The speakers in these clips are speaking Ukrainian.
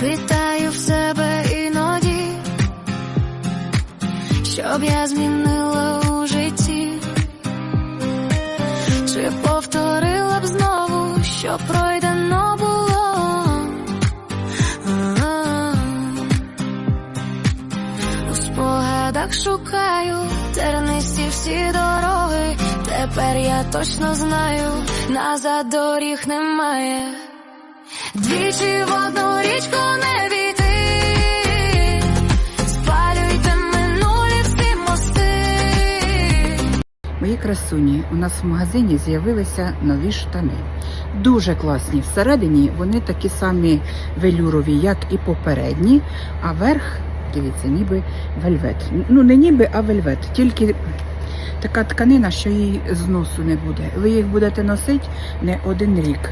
питаю в себе іноді, щоб я змінила у житті, чи повторила б знову, що пройдено було. У спогадах шукаю тернисті всі дороги. Тепер я точно знаю, назад доріг немає. Мої красуні, у нас в магазині з'явилися нові штани. Дуже класні. Всередині вони такі самі велюрові, як і попередні, а верх, дивіться, ніби вельвет. Ну, не ніби, а вельвет. Тільки така тканина, що її зносу не буде. Ви їх будете носити не один рік.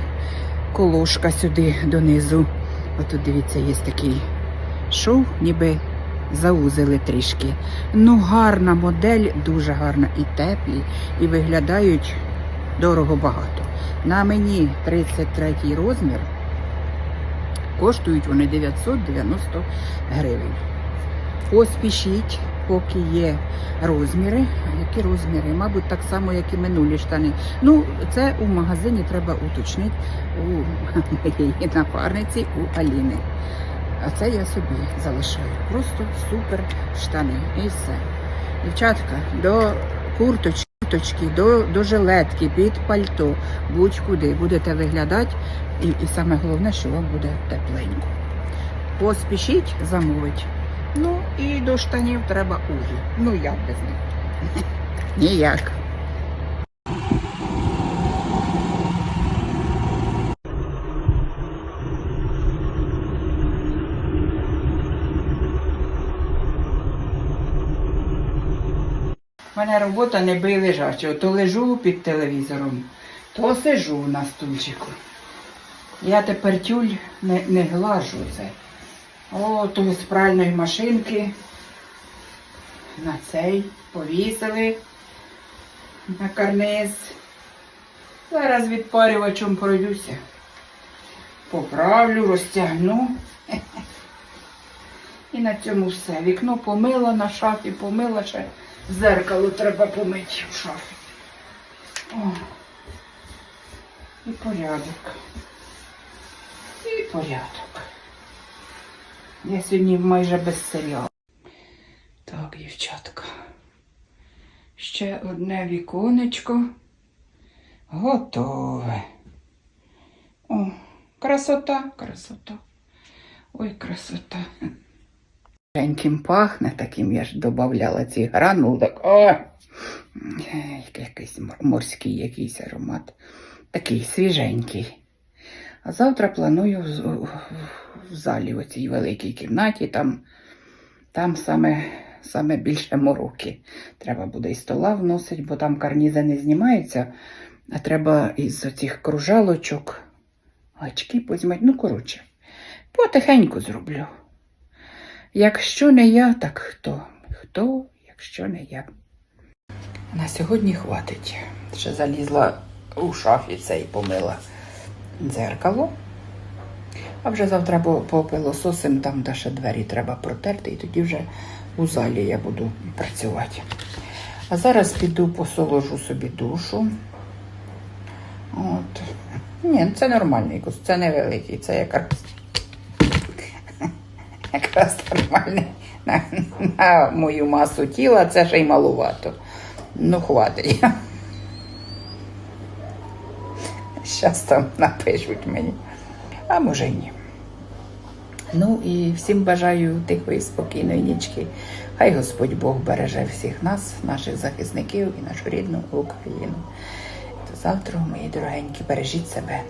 Колошка сюди донизу. Отут, дивіться, є такий шов, ніби заузили трішки. Ну, гарна модель, дуже гарна і теплі, і виглядають дорого багато. На мені 33 розмір. Коштують вони 990 гривень. Поспішіть, поки є розміри. Які розміри? Мабуть, так само, як і минулі штани. Ну, це у магазині треба уточнити у моєї напарниці, у Аліни. А це я собі залишаю. Просто супер штани. І все. Дівчатка, до курточки, до, до жилетки, під пальто, будь-куди будете виглядати. І, і саме головне, що вам буде тепленько. Поспішіть замовить. Ну і до штанів треба угі. Ну як без них? Ніяк. У мене робота не бий лежачого. То лежу під телевізором, то сижу на стульчику. Я тепер тюль не, не глажу це. О, то з пральної машинки на цей повісили на карниз. Зараз відпарювачем пройдуся. Поправлю, розтягну. І на цьому все. Вікно помила на шафі, помила ще зеркало треба помити в шафі. О. І порядок. І порядок. Я сьогодні майже без серіалу. Так, дівчатка. Ще одне віконечко. Готове. О, красота, красота. Ой, красота. Женьким пахне, таким я ж додавала ці гранули. Так, о! Якийсь морський якийсь аромат. Такий свіженький. А завтра планую в, залі, у цій великій кімнаті, там, там саме, саме більше мороки. Треба буде і стола вносити, бо там карнізи не знімаються, а треба із оцих кружалочок очки позімати. Ну, коротше, потихеньку зроблю. Якщо не я, так хто? Хто, якщо не я? На сьогодні хватить. Ще залізла у шафі цей помила дзеркало. А вже завтра по, по там де ще двері треба протерти, і тоді вже у залі я буду працювати. А зараз піду посоложу собі душу. От. Ні, це нормальний кус, це невеликий, це якраз якраз нормальний на, на мою масу тіла, це ще й малувато. Ну, хватить. Щас там напишуть мені. А може й ні. Ну і всім бажаю тихої, спокійної нічки. Хай Господь Бог береже всіх нас, наших захисників і нашу рідну Україну. До завтра, мої дорогенькі, бережіть себе.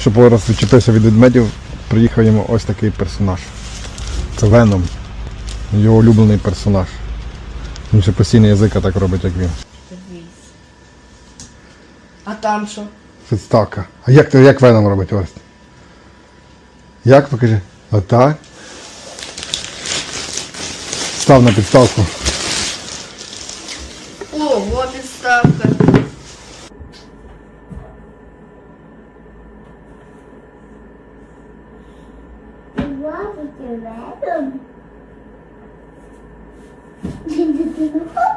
Щоб Орес відчепився від ведмедів, приїхав йому ось такий персонаж. Це Веном. Його улюблений персонаж. Він ще постійно язика так робить, як він. Там що? Підставка. А як, як Веном робить Орес? Як покажи? Отак. Став на підставку. Ого, підставка. Бачите, ховається.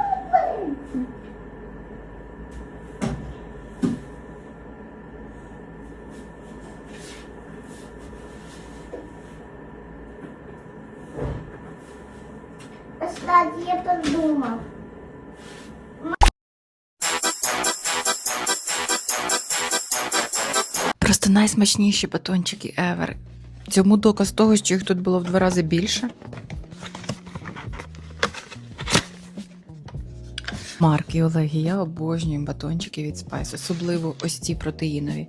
Найсмачніші батончики ever. Цьому доказ того, що їх тут було в два рази більше. Марк і Олег, і я обожнюю батончики від Spice, особливо ось ці протеїнові.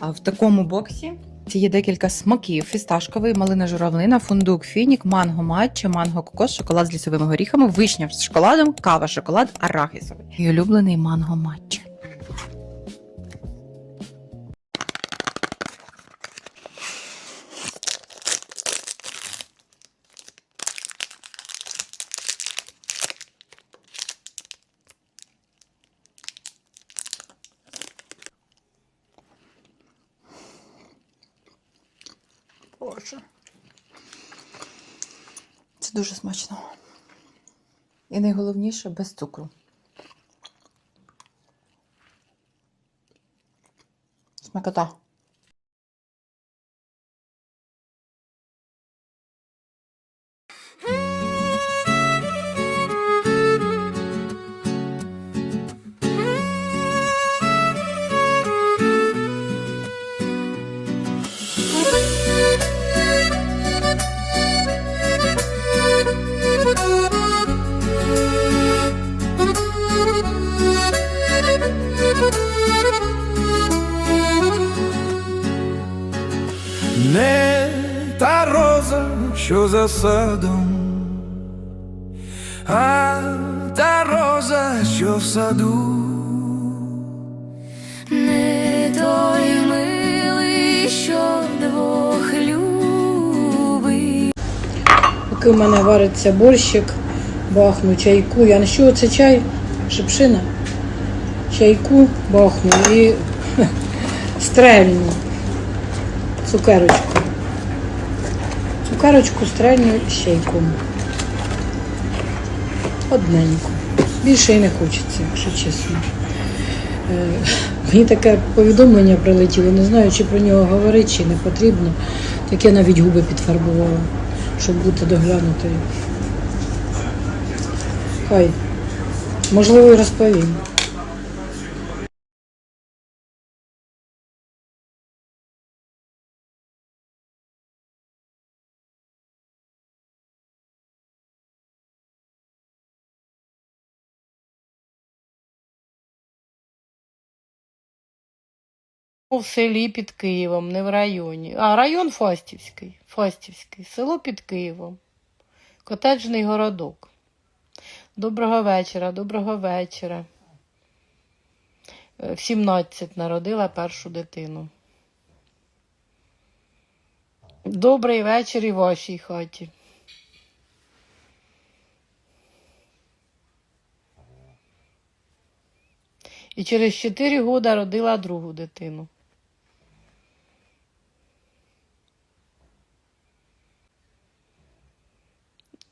А в такому боксі є декілька смаків: фісташковий, малина журавлина, фундук, фінік, манго матча, манго кокос, шоколад з лісовими горіхами, вишня з шоколадом, кава, шоколад, арахісовий. І улюблений манго матча. Дуже смачно. І найголовніше без цукру. Смакота. Та роза, що за садом, а та роза, що в саду. Не той милий, що двох любить. Поки в мене вариться борщик, бахну чайку. Я не що це чай? Шипшина. Чайку бахну і стрельну цукерочку. Цукерочку стрельну з чайком. Одненько. Більше і не хочеться, якщо чесно. Е, Мені таке повідомлення прилетіло, не знаю, чи про нього говорити, чи не потрібно. Так я навіть губи підфарбувала, щоб бути доглянутою. Хай. Можливо, і розповім. В селі під Києвом, не в районі. А район Фастівський. Фастівський. Село під Києвом. Котеджний городок. Доброго вечора, доброго вечора. Е, В 17 народила першу дитину. Добрий вечір і вашій хаті. І через 4 роки родила другу дитину.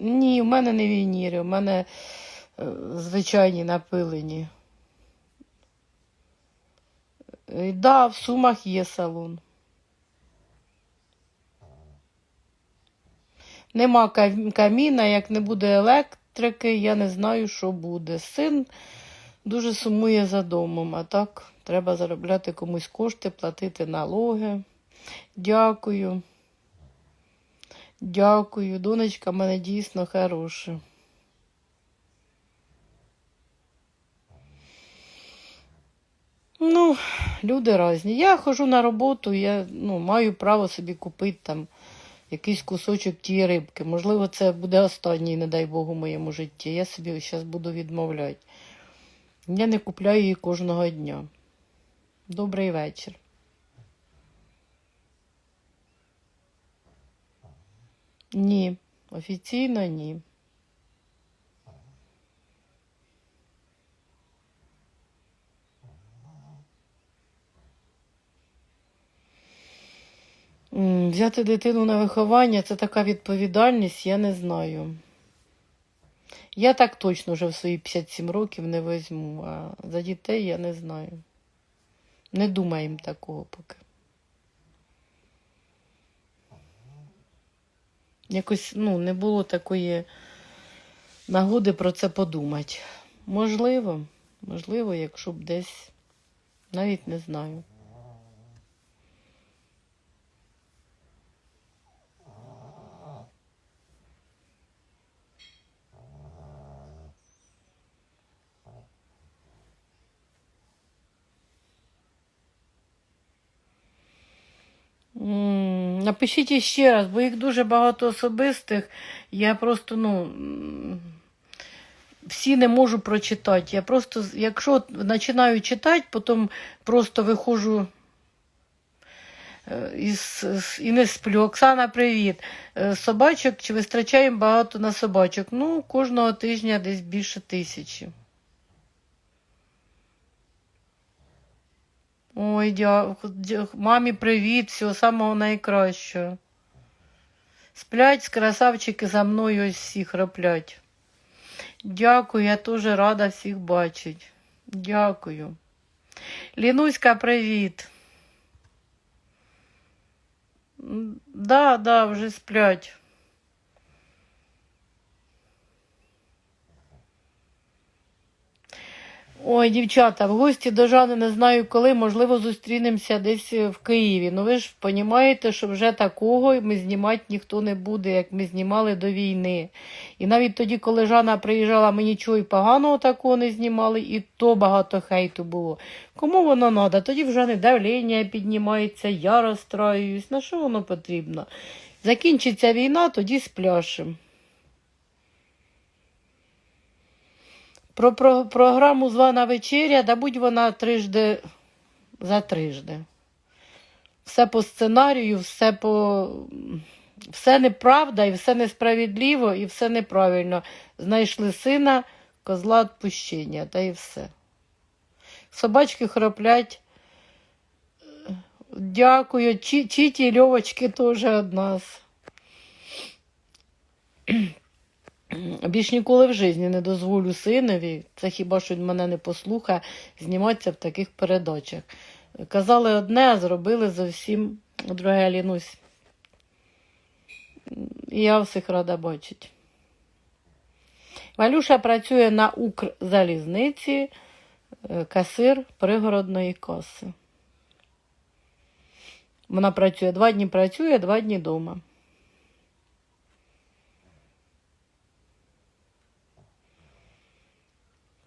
Ні, в мене не вініри, у мене е, звичайні напилені. Так, да, в Сумах є салон. Нема каміна, як не буде електрики, я не знаю, що буде. Син дуже сумує за домом, а так треба заробляти комусь кошти, платити налоги. Дякую. Дякую, донечка мене дійсно хороша. Ну, люди різні. Я ходжу на роботу, я ну, маю право собі купити там якийсь кусочок тієї рибки. Можливо, це буде останній, не дай Богу, в моєму житті. Я собі зараз буду відмовляти. Я не купляю її кожного дня. Добрий вечір. Ні, офіційно ні. Взяти дитину на виховання це така відповідальність, я не знаю. Я так точно вже в свої 57 років не візьму, а за дітей я не знаю. Не думаємо такого поки. Якось ну, не було такої нагоди про це подумати. Можливо, можливо, якщо б десь навіть не знаю. Напишіть іще раз, бо їх дуже багато особистих. Я просто, ну, всі не можу прочитати. Я просто, якщо починаю читати, потім просто виходжу е, із, і не сплю. Оксана, привіт. Е, Собачок чи витрачаємо багато на собачок? Ну, кожного тижня десь більше тисячі. Ой, дякую. Мамі привіт, всього самого найкращого. Сплять красавчики за мною ось всі храплять. Дякую, я дуже рада всіх бачити. Дякую. Лінуська, привіт. Да, да, вже сплять. Ой, дівчата, в гості до Жани не знаю коли, можливо, зустрінемося десь в Києві. Ну ви ж розумієте, що вже такого ми знімати ніхто не буде, як ми знімали до війни. І навіть тоді, коли Жана приїжджала, ми нічого і поганого такого не знімали, і то багато хейту було. Кому воно треба? Тоді вже не давлення піднімається, я розстраююсь. На що воно потрібно? Закінчиться війна, тоді спляшем. Про, про програму звана вечеря, да будь вона трижди за трижди. Все по сценарію, все по. Все неправда, і все несправедливо, і все неправильно. Знайшли сина, козла відпущення, та і все. Собачки хроплять. Дякую. Чі, Чіті і Льовочки теж від нас. Більш ніколи в житті не дозволю синові, це хіба що він мене не послухає, зніматися в таких передачах. Казали одне, а зробили зовсім друге лінусь. Я всіх рада бачити. Валюша працює на Укрзалізниці, е, касир пригородної каси. Вона працює два дні працює, два дні вдома.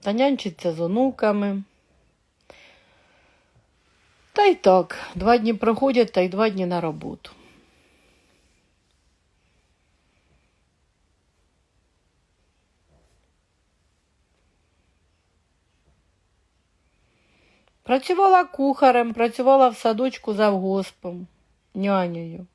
Та нянчиться з онуками. Та й так, два дні проходять, та й два дні на роботу. Працювала кухарем, працювала в садочку завгоспом, нянею.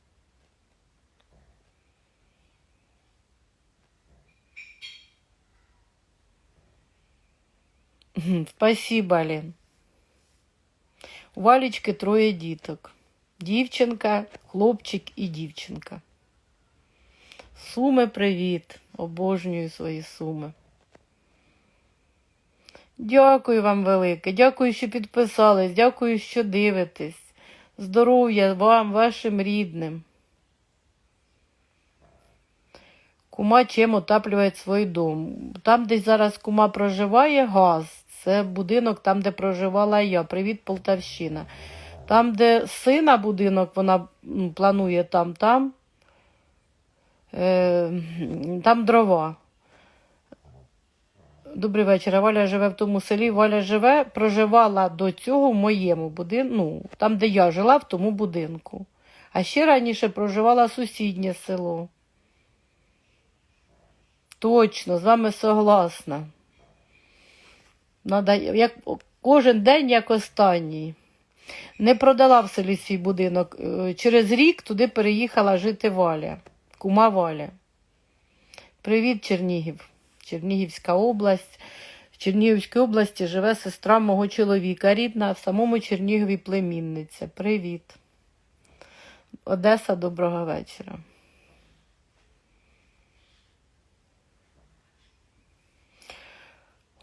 Спасибо, Лен. У Валічки троє діток. Дівчинка, хлопчик і дівчинка. Суми, привіт. Обожнюю свої суми. Дякую вам велике. Дякую, що підписались. Дякую, що дивитесь. Здоров'я вам, вашим рідним. Кума чим отаплює свій дом. Там, де зараз кума проживає, газ. Це будинок там, де проживала я. Привіт, Полтавщина. Там, де сина будинок, вона планує там, там. Е, там дрова. Добрий вечір. Валя живе в тому селі. Валя живе, проживала до цього в моєму будинку, ну, там, де я жила, в тому будинку. А ще раніше проживала сусіднє село. Точно, з вами согласна. Як, кожен день як останній. Не продала в селі свій будинок. Е, Через рік туди переїхала жити Валя, кума Валя. Привіт, Чернігів. Чернігівська область. В Чернігівській області живе сестра мого чоловіка, рідна, в самому Чернігові племінниця. Привіт. Одеса, доброго вечора.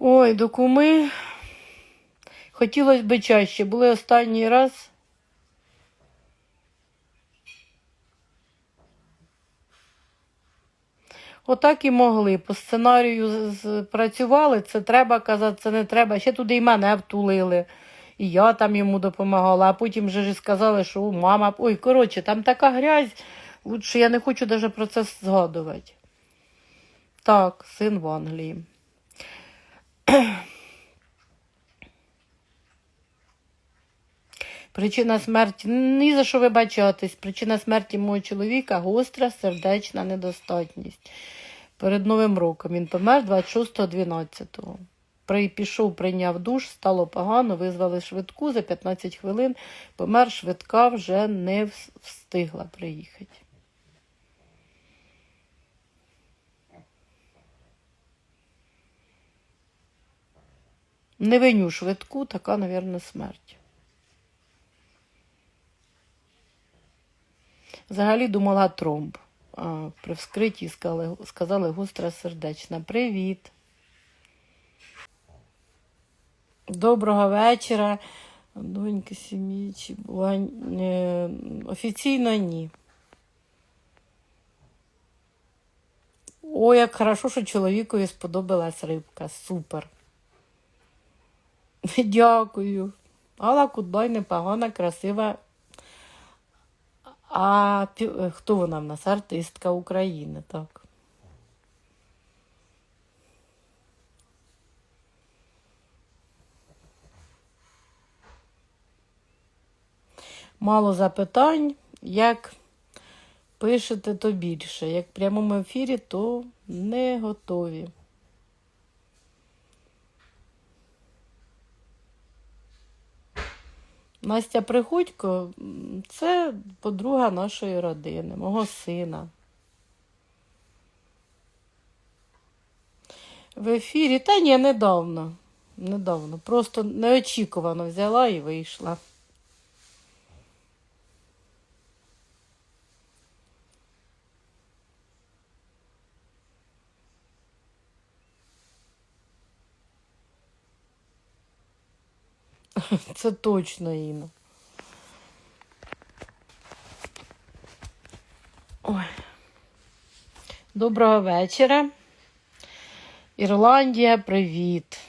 Ой, до куми. Хотілося б чаще. Були останній раз. Отак і могли. По сценарію працювали, це треба казати, це не треба. Ще туди і мене втулили. І я там йому допомагала, а потім вже ж сказали, що мама. Ой, коротше, там така грязь, що я не хочу навіть про це згадувати. Так, син в Англії. Причина смерті ні за що вибачатись. Причина смерті мого чоловіка гостра сердечна недостатність. Перед Новим роком він помер 26.12. При, пішов, прийняв душ, стало погано, визвали швидку за 15 хвилин. Помер швидка, вже не встигла приїхати. Не виню швидку, така, мабуть, смерть. Взагалі думала тромб. А при вскритті сказали, сказали гостра сердечна. Привіт. Доброго вечора. Доньки сім'ї чи була е, офіційно ні. О, як хорошо, що чоловікові сподобалась рибка. Супер. Дякую. Алла Кудбай непогана, красива. А хто вона в нас? Артистка України, так. Мало запитань. Як пишете, то більше. Як в прямому ефірі, то не готові. Настя Приходько це подруга нашої родини, мого сина. В ефірі, та ні, недавно. Недавно. Просто неочікувано взяла і вийшла. Це точно Інна. Ой. Доброго вечора. Ірландія, привіт.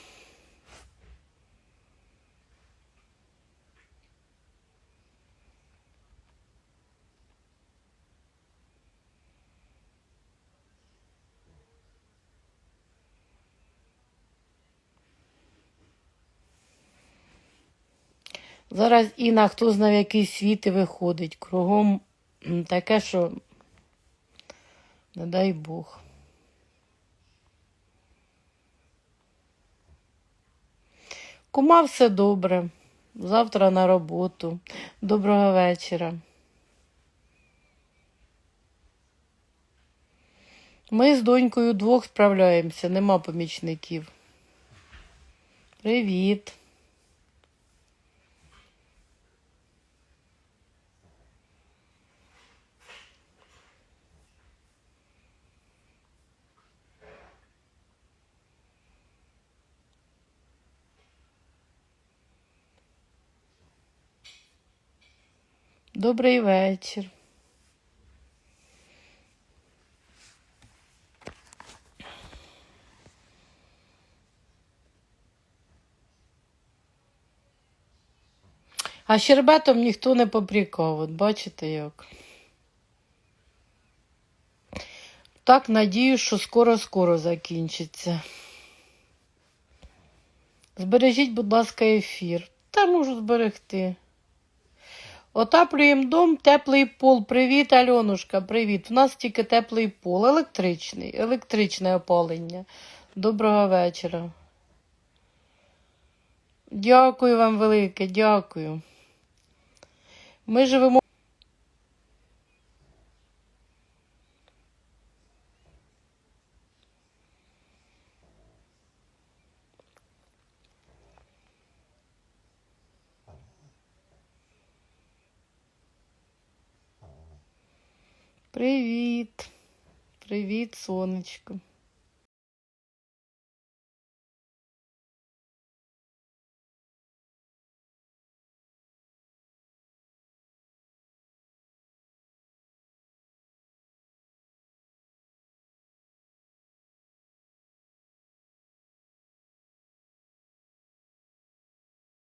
Зараз Інна, хто знає, в який світ і виходить. Кругом таке, що не дай Бог. Кума все добре. Завтра на роботу. Доброго вечора. Ми з донькою двох справляємося, нема помічників. Привіт. Добрий вечір. А щербетом ніхто не попрікав, от бачите як. Так надію, що скоро-скоро закінчиться. Збережіть, будь ласка, ефір. Та можу зберегти. Отаплюємо дом, теплий пол. Привіт, Альонушка, привіт. У нас тільки теплий пол, електричний, електричне опалення. Доброго вечора. Дякую вам велике, дякую. Ми живемо. Привіт. Привіт, сонечко.